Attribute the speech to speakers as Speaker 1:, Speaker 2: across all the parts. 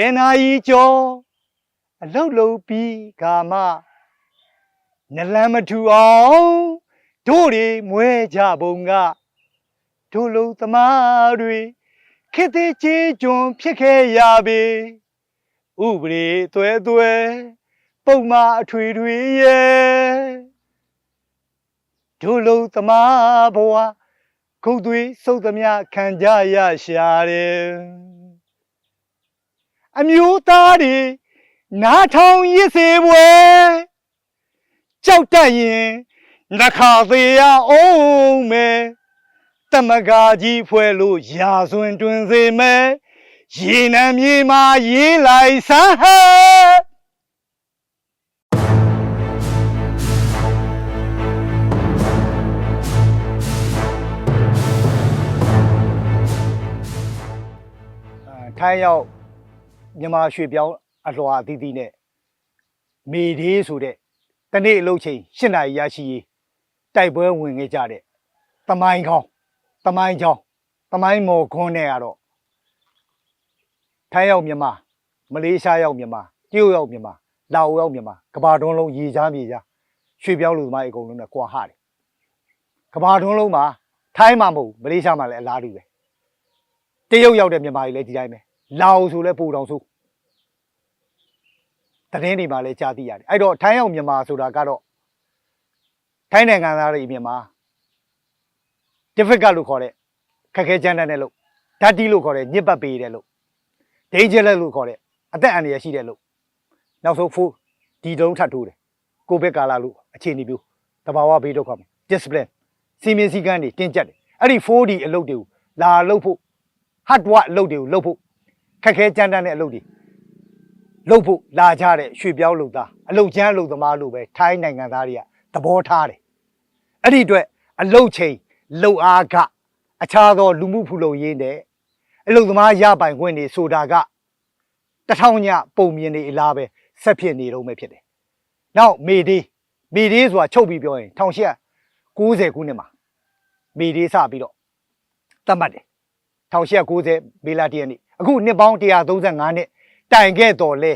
Speaker 1: ယ်နာရီကျော်အလုတ်လုံးပြီးခါမှနလန်မထူအောင်တို့တွေမွဲကြပုံကတို့လုံးသမားတွေခေတ်သေးချေကျွန်းဖြစ်ခဲ့ရပေဥပဒေသွဲသွဲပုံမအထွေထွေရဲ့တို့လုံးသမားဘဝခုတ်သွေးစုပ်သမျှခံကြရရှာတယ် အမျိုးသားတွေနားထောင်ရစ်စေပွဲကြောက်တတ်ရင်နှခါသေးရအောင်မယ်တမကာကြီးဖွဲလို့ရာဇဝင်တွင်စေမယ်ရေနံမြေမှာရေးလိုက်စမ်းဟဲ့အဲထိုင်းရောက် မြန်မာရွှေပြောင်းအလွှာအသီးသီးနဲ့မေဒေးဆိုတဲ့တနေ့အလုပ်ချိန်၈နာရီရရှိရေးတိုက်ပွဲဝင်ခဲ့ကြတဲ့တမိုင်းခေါင်းတမိုင်းချောင်းတမိုင်းမော်ခွန်းနဲ့ကတော့ထိုင်းရောက်မြန်မာမလေးရှားရောက်မြန်မာတရုတ်ရောက်မြန်မာလာအိုရောက်မြန်မာကဘာတွန်းလုံးရေချားမြေချားရွှေပြောင်းလူသမားအကုန်လုံးနဲ့ကွာဟတယ်ကဘာတွန်းလုံးမှာထိုင်းမှာမဟုတ်ဘူးမလေးရှားမှာလည်းအလားတူပဲတရုတ်ရောက်တဲ့မြန်မာကြီးလည်းဒီတိုင်းပဲ လာအိုဆိုလည်းပူတောင်ဆိုသတင်းတွေမှာလည်းကြားသိရတယ်အဲ့တော့ထိုင်းရောက်မြန်မာဆိုတာကတော့ထိုင်းနိုင်ငံသားတွေမြန်မာ difficult လို့ခေါ်တဲ့ခက်ခဲကြမ်းတမ်းတဲ့လို့ဓာတ်တီလို့ခေါ်တဲ့ညစ်ပတ်ပေးတဲ့လို့ dangerous လို့ခေါ်တဲ့အသက်အန္တရာယ်ရှိတဲ့လို့နောက်ဆုံးဖိုးဒီတုံးထပ်ထိုးတယ်ကိုဗစ်ကာလလို့အခြေအနေမျိုးတဘာဝဘေးဒုက္ခမှာ discipline စီမင်းစည်းကမ်းတွေတင်းကျပ်တယ်အဲ့ဒီ 4D အလုပ်တွေကိုလာလုပ်ဖို့ hard work အလုပ်တွေကိုလုပ်ဖို့ ခက်ခဲကြမ်းတမ်းတဲ့အလုပ်တွေလုပ်ဖို့လာကြတဲ့ရွှေပြောင်းလုပ်သားအလုပ်ချမ်းလုပ်သမားလို့ပဲထိုင်းနိုင်ငံသားတွေကသဘောထားတယ်အဲ့ဒီအတွက်အလုပ်ချိန်လုပ်အားကအခြားသောလူမှုဖူလုံရေးနဲ့အလုပ်သမားရပိုင်ခွင့်တွေဆိုတာကတစ်ထောင်ညပုံမြင်နေအလားပဲဆက်ဖြစ်နေတော့မယ်ဖြစ်တယ်နောက်မေဒီမေဒီဆိုတာချုပ်ပြီးပြောရင်1890ခုနှစ်မှာမေဒီစပြီးတော့သတ်မှတ်တယ် 1890မေလတရက်နေ့အခုနှစ်ပေါင်း135နှစ်တိုင်ခဲ့တော်လဲ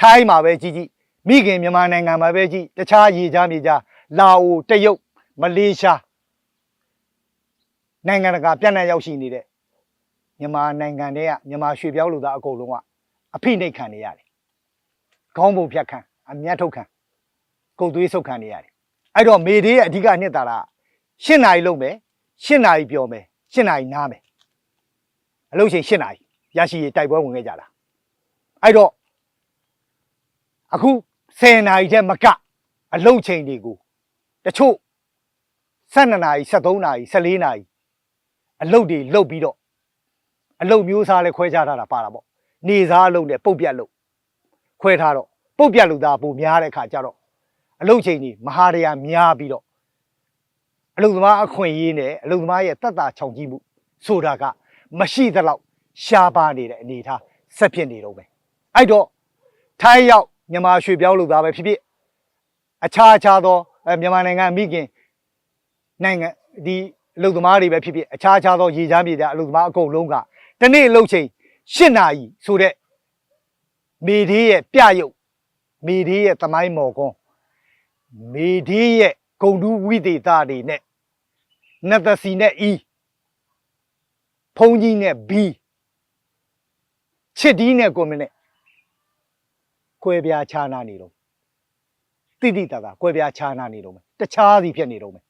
Speaker 1: ထိုင်းမှာပဲကြီးကြီးမိခင်မြန်မာနိုင်ငံမှာပဲကြီးတခြားရေချားမြေချားလာအိုတရုတ်မလေးရှားနိုင်ငံတကာပြန့်နှံ့ရောက်ရှိနေတဲ့မြန်မာနိုင်ငံတွေကမြန်မာရွှေပြောင်းလူသားအကုန်လုံးကအဖိနှိတ်ခံနေရတယ်။ခေါင်းပုံဖြတ်ခံအမျက်ထုတ်ခံကုတ်သွေးဆုပ်ခံနေရတယ်။အဲ့တော့မေဒေးရဲ့အဓိကနှစ်သာရရှင်းနိုင်လုံးမယ်ရှင်းနိုင်ပြောမယ်ရှင်းနိုင်နားမယ် အလုပ်ချိန်၈နာရီရရှိရေးတိုက်ပွဲဝင်ခဲ့ကြတာအဲ့တော့အခု10နာရီထဲမကအလုပ်ချိန်တွေကိုတချို့12နာရီ13နာရီ14နာရီအလုပ်တွေလုပ်ပြီးတော့အလုပ်မျိုးစားလဲခွဲခြားထားတာပါတာပေါ့နေစားအလုပ်နဲ့ပုတ်ပြတ်လုပ်ခွဲထားတော့ပုတ်ပြတ်လူသားပိုများတဲ့ခါကျတော့အလုပ်ချိန်တွေမဟာတရားများပြီးတော့အလုပ်သမားအခွင့်အရေးနဲ့အလုပ်သမားရဲ့တက်တာချောင်ကြည့်မှုဆိုတာက မရှိသလောက်ရှားပါနေတဲ့အနေအထားဆက်ဖြစ်နေတော့ပဲအဲ့တော့ထိုင်းရောက်မြန်မာရွှေပြောင်းလူသားပဲဖြစ်ဖြစ်အခြားအခြားသောအဲမြန်မာနိုင်ငံမိခင်နိုင်ငံဒီအလုပ်သမားတွေပဲဖြစ်ဖြစ်အခြားအခြားသောရေချမ်းမြေသားအလုပ်သမားအကုန်လုံးကတနေ့အလုပ်ချိန်၈နာရီဆိုတဲ့မေဒီရဲ့ပြရုပ်မေဒီရဲ့သမိုင်းမော်ကွန်းမေဒီရဲ့ဂုံတူးဝိသေသတွေနဲ့နတ်သစီနဲ့အီး ဖုံးကြီးနဲ့ဘီချစ်ဒီနဲ့ကွန်မနဲ့ကွဲပြားခြားနာနေတော့တိတိတသာကွဲပြားခြားနာနေတော့မယ်တခြားစီဖြစ်နေတော့မယ်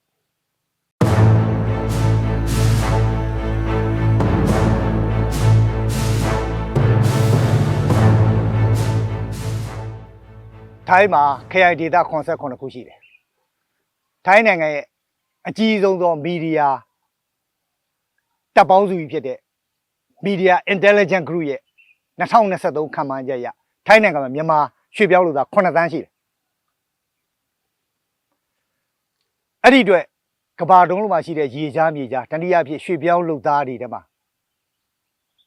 Speaker 1: ထိုင်းမှာ KI data concept 9ခုရှိတယ်ထိုင်းနိုင်ငံရဲ့အကြီးဆုံးသောမီဒီယာ တပ်ပေါင်းစုကြီးဖြစ်တဲ့ Media Intelligence Group ရဲ့2023ခန့်မှန်းချက်အရထိုင်းနိုင်ငံမှာမြန်မာရွှေပြောင်းလူသား9သန်းရှိတယ်။အဲ့ဒီအတွက်ကဘာတုံးလုံးမှာရှိတဲ့ရေချားမြေချားတတိယဖြစ်ရွှေပြောင်းလူသားတွေထဲမှာ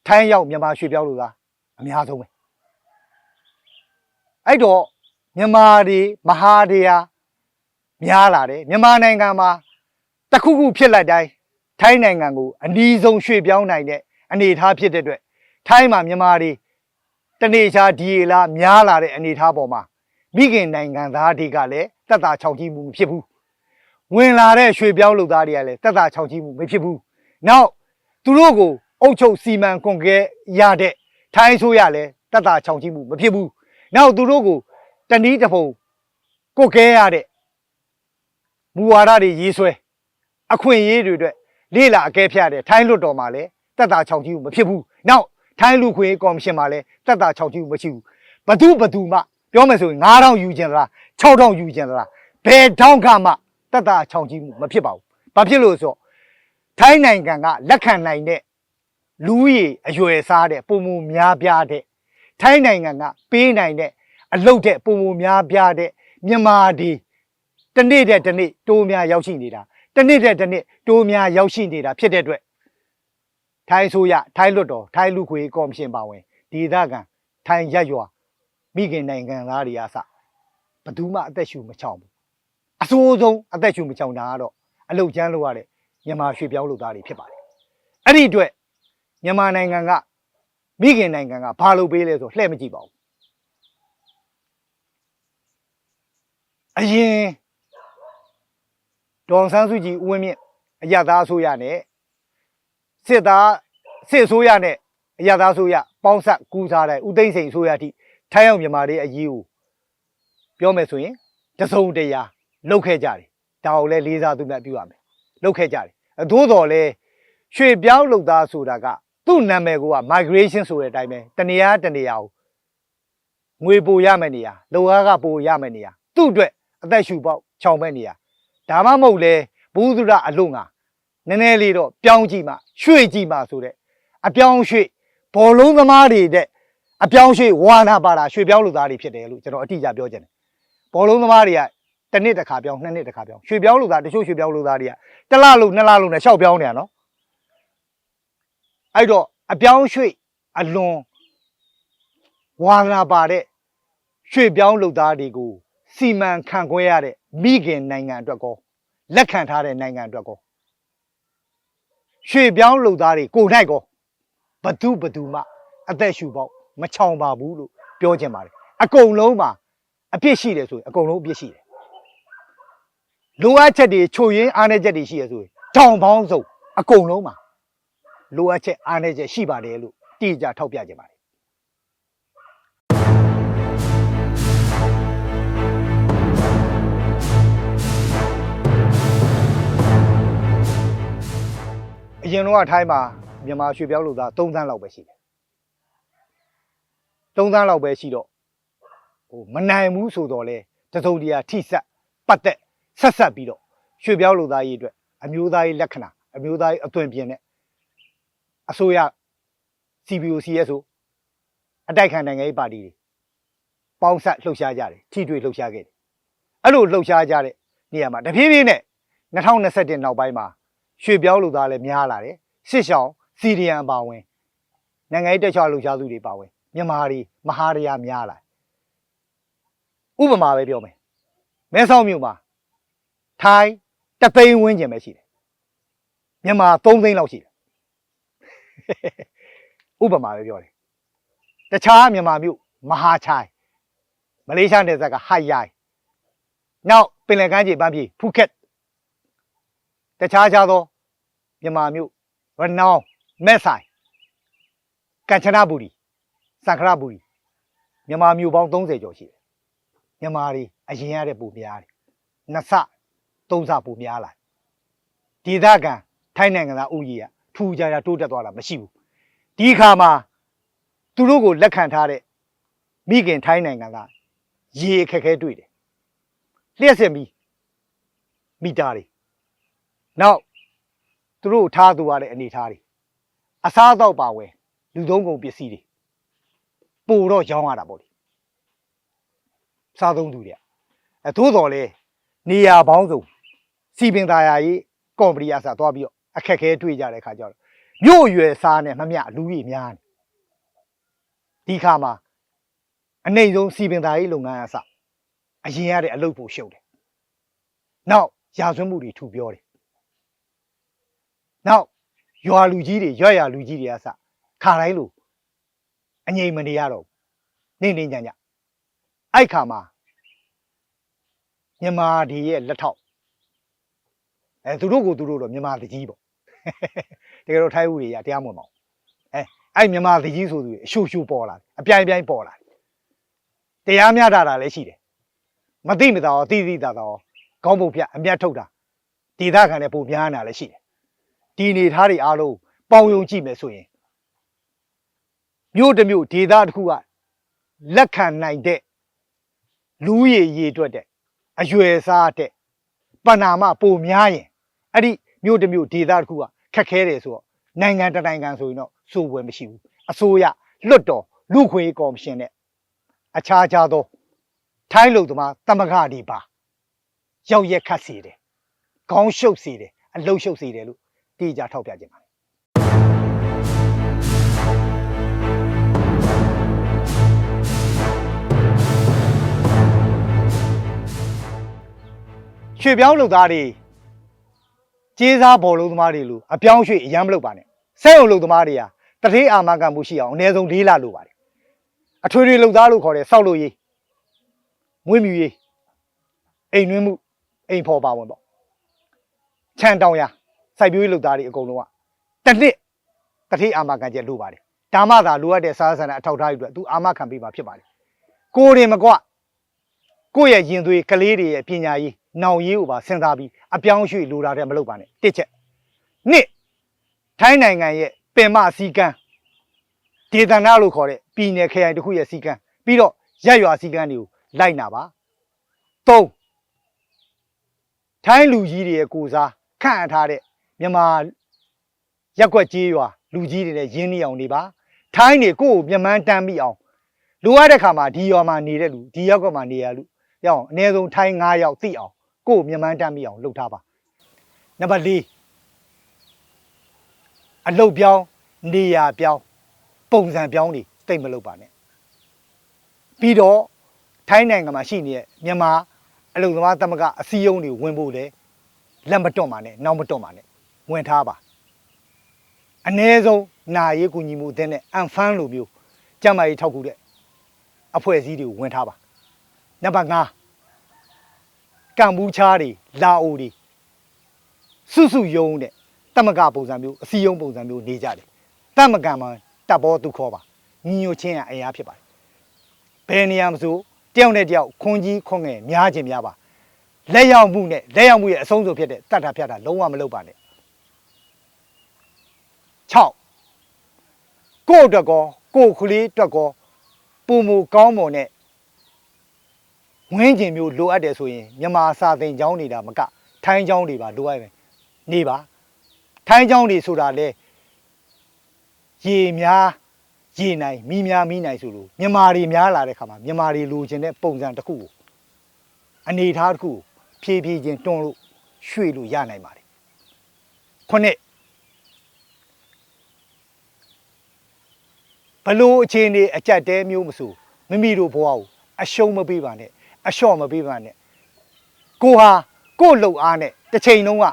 Speaker 1: ထိုင်းရောက်မြန်မာရွှေပြောင်းလူသားအများဆုံးပဲ။အဲ့တော့မြန်မာတွေမဟာတရားများလာတယ်မြန်မာနိုင်ငံမှာတစ်ခုခုဖြစ်လိုက်တိုင်း ထိုင်းနိုင်ငံကိုအနီးဆုံးရွှေ့ပြောင်းနိုင်တဲ့အနေအထားဖြစ်တဲ့အတွက်ထိုင်းမှာမြန်မာတွေတနေ့ချာဒီလာများလာတဲ့အနေအထားပေါ်မှာမိခင်နိုင်ငံသားတွေကလည်းတက်တာချောင်ကြည့်မှုမဖြစ်ဘူးဝင်လာတဲ့ရွှေပြောင်းလူသားတွေကလည်းတက်တာချောင်ကြည့်မှုမဖြစ်ဘူးနောက်သူတို့ကိုအုပ်ချုပ်စီမံကွန်ကဲရတဲ့ထိုင်းဆိုရလည်းတက်တာချောင်ကြည့်မှုမဖြစ်ဘူးနောက်သူတို့ကိုတနည်းတစ်ပုံကိုကဲရတဲ့မူဝါဒတွေရေးဆွဲအခွင့်အရေးတွေအတွက် လေးလာအကဲဖြတ်တဲ့ထိုင်းလွတ်တော်မှာလည်းတက်တာချောင်ကြည့်မှုမဖြစ်ဘူးနောက်ထိုင်းလူခွေကော်မရှင်မှာလည်းတက်တာချောင်ကြည့်မှုမရှိဘူးဘသူဘသူမှပြောမယ်ဆိုရင်9000ယူကျင်သလား6000ယူကျင်သလားဘယ်တောင်းကမှတက်တာချောင်ကြည့်မှုမဖြစ်ပါဘူးဘာဖြစ်လို့လဲဆိုတော့ထိုင်းနိုင်ငံကလက်ခံနိုင်တဲ့လူဦးရေအရွယ်စားတဲ့ပုံမများပြားတဲ့ထိုင်းနိုင်ငံကပေးနိုင်တဲ့အလုတ်တဲ့ပုံမများပြားတဲ့မြန်မာဒီတစ်နေ့တဲ့တစ်နေ့တိုးများရောက်ရှိနေတာ တစ်နေ့တဲ့တစ်နေ့တိုးများရောက်ရှိနေတာဖြစ်တဲ့အတွက်ထိုင်းဆိုရထိုင်းလွတ်တော်ထိုင်းလူခွေကော်မရှင်ပါဝင်ဒေသခံထိုင်းရက်ရွာမိခင်နိုင်ငံသားတွေအားစဘယ်သူမှအသက်ရှူမချောင်ဘူးအဆိုးဆုံးအသက်ရှူမချောင်တာကတော့အလုတ်ကျန်းလို့ရတဲ့မြန်မာရွှေပြောင်းလူသားတွေဖြစ်ပါတယ်အဲ့ဒီအတွက်မြန်မာနိုင်ငံကမိခင်နိုင်ငံကဘာလုပ်ပေးလဲဆိုလှည့်မကြည့်ပါဘူးအရင် ဒေါန်ဆန်းစုကြည်ဦးဝင်းမြင့်အရသာအစိုးရနဲ့စစ်သားစစ်အစိုးရနဲ့အရသာအစိုးရပေါင်းဆက်ကူးစားတဲ့ဦးသိန်းစိန်အစိုးရအထိထိုင်းအောင်မြန်မာတွေအရေးကိုပြောမယ်ဆိုရင်တစုံတရာလှုပ်ခဲ့ကြတယ်ဒါကိုလည်းလေးစားသူများပြုရမယ်လှုပ်ခဲ့ကြတယ်အသို့တော်လဲရွှေပြောင်းလှုပ်သားဆိုတာကသူ့နာမည်က migration ဆိုတဲ့အတိုင်းပဲတနေရာတနေရာကိုငွေပိုရမယ့်နေရာလောအားကပိုရမယ့်နေရာသူ့အတွက်အသက်ရှူပေါက်ခြောင်မဲ့နေရာ ဒါမှမဟုတ်လဲဘူးသူရအလုံးကနည်းနည်းလေးတော့ပြောင်းကြည့်မှရွှေ့ကြည့်မှဆိုတဲ့အပြောင်းရွှေ့ဘောလုံးသမားတွေတဲ့အပြောင်းရွှေ့ဝါနာပါတာရွှေ့ပြောင်းလူသားတွေဖြစ်တယ်လို့ကျွန်တော်အတိအကျပြောချင်တယ်ဘောလုံးသမားတွေကတစ်နှစ်တစ်ခါပြောင်းနှစ်နှစ်တစ်ခါပြောင်းရွှေ့ပြောင်းလူသားတချို့ရွှေ့ပြောင်းလူသားတွေကတစ်လလို့နှစ်လလို့နဲ့ရှောက်ပြောင်းနေရနော်အဲ့တော့အပြောင်းရွှေ့အလွန်ဝါနာပါတဲ့ရွှေ့ပြောင်းလူသားတွေကိုစီမံခန့်ခွဲရတဲ့မိခင်နိုင်ငံအတွက်ကောလက်ခံထားတဲ့နိုင်ငံအတွက်ကောရွှေပြောင်းလုပ်သားတွေကိုယ်၌ကောဘသူဘသူမှအသက်ရှူပေါက်မချောင်ပါဘူးလို့ပြောချင်ပါတယ်အကုန်လုံးမှာအပြစ်ရှိတယ်ဆိုရင်အကုန်လုံးအပြစ်ရှိတယ်လိုအပ်ချက်တွေချိုရင်းအားနည်းချက်တွေရှိရဆိုရင်တောင်ပေါင်းစုံအကုန်လုံးမှာလိုအပ်ချက်အားနည်းချက်ရှိပါတယ်လို့တိကျထောက်ပြချင်ပါတယ် အရင်တော့ထိုင်းမှာမြန်မာရွှေပြောင်းလူသား3သန်းလောက်ပဲရှိတယ်3သန်းလောက်ပဲရှိတော့ဟိုမနိုင်ဘူးဆိုတော့လေတစုံတရာထိဆက်ပတ်သက်ဆက်ဆက်ပြီးတော့ရွှေပြောင်းလူသားရေးအတွက်အမျိုးသားရေးလက္ခဏာအမျိုးသားရေးအသွင်ပြင်တဲ့အစိုးရ CBOCS ဆိုအတိုက်ခံနိုင်ငံရေးပါတီတွေပေါင်းဆက်လှုပ်ရှားကြတယ်ထိတွေ့လှုပ်ရှားခဲ့တယ်အဲ့လိုလှုပ်ရှားကြတဲ့နေရာမှာတဖြည်းဖြည်းနဲ့2021နောက်ပိုင်းမှာ ရွှေပြောင်းလူသားလည်းများလာတယ်စစ်ဆောင်စီရီယန်ပါဝင်နိုင်ငံရေးတက်ချောလှူရှားသူတွေပါဝင်မြန်မာတွေမဟာရယာများလာဥပမာပဲပြောမယ်မဲဆောက်မြို့မှာထိုင်းတသိန်းဝန်းကျင်ပဲရှိတယ်မြန်မာ3သိန်းလောက်ရှိတယ်ဥပမာပဲပြောတယ်တခြားမြန်မာမြို့မဟာချိုင်မလေးရှားနယ်စပ်ကဟိုက်ရိုင်နောက်ပင်လယ်ကမ်းခြေပန်းပြေဖူခက် တခြားခြားသောမြန်မာမြို့ရနောင်းမဲ့ဆိုင်ကမ်ချနဘူရီစံခရဘူရီမြန်မာမြို့ပေါင်း30ကျော်ရှိတယ်မြန်မာတွေအရင်ရတဲ့ပုံများတယ်နှစ်ဆသုံးဆပုံများလာဒေသခံထိုင်းနိုင်ငံသားဥယျာဉ်ကထူကြကြတိုးတက်သွားတာမရှိဘူးဒီအခါမှာသူတို့ကိုလက်ခံထားတဲ့မိခင်ထိုင်းနိုင်ငံကရေအခက်အခဲတွေ့တယ်လျှက်စစ်မီမီတာတွေ နောက်သူတို့ထားသူရတဲ့အနေထားတွေအစားအသောက်ပါဝယ်လူသုံးကုန်ပစ္စည်းတွေပို့တော့ရောင်းရတာပေါ့လေစားသုံးသူတွေကအဲသို့တော်လဲနေရာပေါင်းစုံစီပင်သားယာရေးကော်မတီအစားသွားပြီးတော့အခက်အခဲတွေ့ကြတဲ့ခါကျတော့မြို့ရွယ်စားနဲ့မမျှလူကြီးများနေဒီခါမှာအနေဆုံးစီပင်သားရေးလုပ်ငန်းအစားအရင်ရတဲ့အလုပ်ဖို့ရှုပ်တယ်နောက်ရာဇဝတ်မှုတွေထူပြောတယ် နောက်ရွာလူကြီးတွေရွက်ရလူကြီးတွေကစခါတိုင်းလို့အငြိမ်မနေရတော့ဘူးနေနေညံ့ညံ့အဲ့ခါမှာမြန်မာဒီရဲ့လက်ထောက်အဲသူတို့ကိုသူတို့တော့မြန်မာတကြီးပေါ့တကယ်တော့ထိုင်းဦးတွေရတရားမဝင်ပါဘူးအဲအဲ့မြန်မာတကြီးဆိုသူတွေအရှူရှူပေါ်လာတယ်အပြိုင်ပြိုင်ပေါ်လာတယ်တရားမျှတာတာလည်းရှိတယ်မသိမသာရောသိသိသာသာရောခေါင်းပုံဖြတ်အမျက်ထုတ်တာဒေသခံတွေပုံများနေတာလည်းရှိတယ် ဒီအနေထားတွေအားလုံးပေါင်ယုံကြည့်မယ်ဆိုရင်မြို့တစ်မြို့ဒေသတစ်ခုကလက်ခံနိုင်တဲ့လူရည်ရည်အတွက်တဲ့အရွယ်စားတဲ့ပဏာမပုံများရင်အဲ့ဒီမြို့တစ်မြို့ဒေသတစ်ခုကခက်ခဲတယ်ဆိုတော့နိုင်ငံတစ်နိုင်ငံဆိုရင်တော့စိုးပွဲမရှိဘူးအစိုးရလွတ်တော်လူခွေကော်မရှင်နဲ့အခြားခြားသောထိုင်းလူသမားတမကဒီပါ ရောက်ရက်ခတ်စေတယ်ခေါင်းရှုပ်စေတယ်အလုတ်ရှုပ်စေတယ်လို့ တိကျထောက်ပြခြင်းပါတယ်ရွှေပြောင်းလုပ်သားတွေကျေးစားဘောလုံးသမားတွေလို့အပြောင်းရွှေ့အရမ်းမလုပ်ပါနဲ့စက်ရုံလုပ်သမားတွေကတတိအာမခံမှုရှိအောင်အနည်းဆုံး၄လလုပ်ပါတယ်အထွေထွေလုပ်သားလို့ခေါ်တဲ့စောက်လို့ရေးမွေးမြူရေးအိမ်နှွေးမှုအိမ်ဖော်ပါဝင်ပေါ့ခြံတောင်ရ စိုက်ပျိုးရေးလုပ်သားတွေအကုန်လုံးကတစ်နှစ်တတိအာမခံချက်လုပ်ပါတယ်ဒါမှသာလိုအပ်တဲ့စားဆန်တဲ့အထောက်အထားတွေအတွက်သူအာမခံပေးမှာဖြစ်ပါတယ်ကိုယ်ရင်မကွကိုယ့်ရဲ့ရင်သွေးကလေးတွေရဲ့ပညာရေးနောင်ရေးကိုပါစဉ်းစားပြီးအပြောင်းအရွှေ့လိုတာတဲ့မလုပ်ပါနဲ့တစ်ချက်နှစ်ထိုင်းနိုင်ငံရဲ့ပင်မစည်းကမ်းဒေသနာလို့ခေါ်တဲ့ပြည်နယ်ခရိုင်တစ်ခုရဲ့စည်းကမ်းပြီးတော့ရက်ရွာစည်းကမ်းတွေကိုလိုက်နာပါသုံးထိုင်းလူကြီးတွေရဲ့ကိုစားခန့်အပ်ထားတဲ့ မြန်မာရက်ွက်ကြီးရွာလူကြီးတွေနဲ့ရင်းနှီးအောင်နေပါထိုင်းတွေကိုယ့်ကိုမြမန်းတမ်းမိအောင်လိုအပ်တဲ့ခါမှာဒီရွာမှာနေတဲ့လူဒီရောက်ကမှာနေရလူရအောင်အနည်းဆုံးထိုင်း9ယောက်သိအောင်ကိုယ့်ကိုမြမန်းတမ်းမိအောင်လုပ်ထားပါနံပါတ်4အလုတ်ပြောင်းနေရာပြောင်းပုံစံပြောင်းတွေတိတ်မလုပ်ပါနဲ့ပြီးတော့ထိုင်းနိုင်ငံမှာရှိနေတဲ့မြန်မာအလုံသမားသမဂ္ဂအစည်းအရုံးတွေဝင်ဖို့လေလက်မတွန့်ပါနဲ့နောက်မတွန့်ပါနဲ့ ဝင်ထားပါအ ਨੇ ဆုံးနာရေးကူညီမှုအသင်းနဲ့အန်ဖန်လိုမျိုးကျန်းမာရေးထောက်ကူတဲ့အဖွဲ့အစည်းတွေကိုဝင်ထားပါနံပါတ်5ကမ်ဘူချားတွေလာအိုတွေစုစုယုံတဲ့တမကပုံစံမျိုးအစည်းအရုံးပုံစံမျိုးနေကြတယ်တမကံမှာတပ်ဘောသူခေါ်ပါညီညွတ်ခြင်းရအရာဖြစ်ပါတယ်ဘယ်နေရာမှာဆိုတယောက်နဲ့တယောက်ခွန်ကြီးခွန်ငယ်များခြင်းများပါလက်ရောက်မှုနဲ့လက်ရောက်မှုရဲ့အဆုံးစုံဖြစ်တဲ့တတ်တာဖြတ်တာလုံးဝမလုပ်ပါနဲ့ 6ကိုယ့်အတွက်ကောကိုယ့်ကလေးအတွက်ကောပုံမူကောင်းမွန်တဲ့ဝင်းကျင်မျိုးလိုအပ်တယ်ဆိုရင်မြန်မာစာသင်ကျောင်းနေတာမကထိုင်းကျောင်းတွေပါလိုအပ်တယ်နေပါထိုင်းကျောင်းတွေဆိုတာလေရေများရေနိုင်မိများမိနိုင်ဆိုလို့မြန်မာတွေများလာတဲ့ခါမှာမြန်မာတွေလိုချင်တဲ့ပုံစံတစ်ခုကိုအနေအထားတစ်ခုကိုဖြည်းဖြည်းချင်းတွန်းလို့ရွှေ့လို့ရနိုင်ပါတယ်ခုနှစ် ဘလို့အခြေအနေအကြက်တဲမျိုးမဆိုမိမိတို့ဘဝကိုအရှုံးမပေးပါနဲ့အလျှော့မပေးပါနဲ့ကိုဟာကို့လှုပ်အားနဲ့တစ်ချိန်လုံးက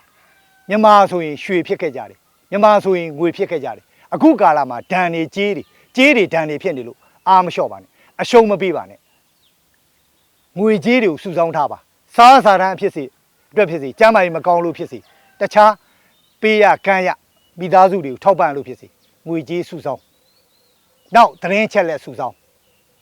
Speaker 1: မြန်မာဆိုရင်ရွှေဖြစ်ခဲ့ကြတယ်မြန်မာဆိုရင်ငွေဖြစ်ခဲ့ကြတယ်အခုကာလမှာဒဏ်တွေကြေးတွေကြေးတွေဒဏ်တွေဖြစ်နေလို့အားမလျှော့ပါနဲ့အရှုံးမပေးပါနဲ့ငွေကြေးတွေကိုစုဆောင်းထားပါစားစာတန်းအဖြစ်စီအတွက်ဖြစ်စီကျမ်းမာရေးမကောင်းလို့ဖြစ်စီတခြားပေးရကမ်းရမိသားစုတွေကိုထောက်ပံ့လို့ဖြစ်စီငွေကြေးစုဆောင်း နောက်သတင်းချက်လက်စုဆောင်း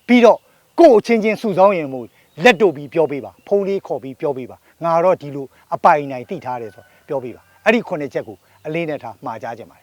Speaker 1: ပြီးတော့ကိုယ့်အချင်းချင်းစုဆောင်းရင်မို့လက်တို့ပြီးပြောပေးပါဖုန်းလေးခေါ်ပြီးပြောပေးပါငါတော့ဒီလိုအပိုင်နိုင်တိထားတယ်ဆိုပြောပေးပါအဲ့ဒီခုနှစ်ချက်ကိုအလေးနဲ့ထားမှားကြခြင်းပါတယ်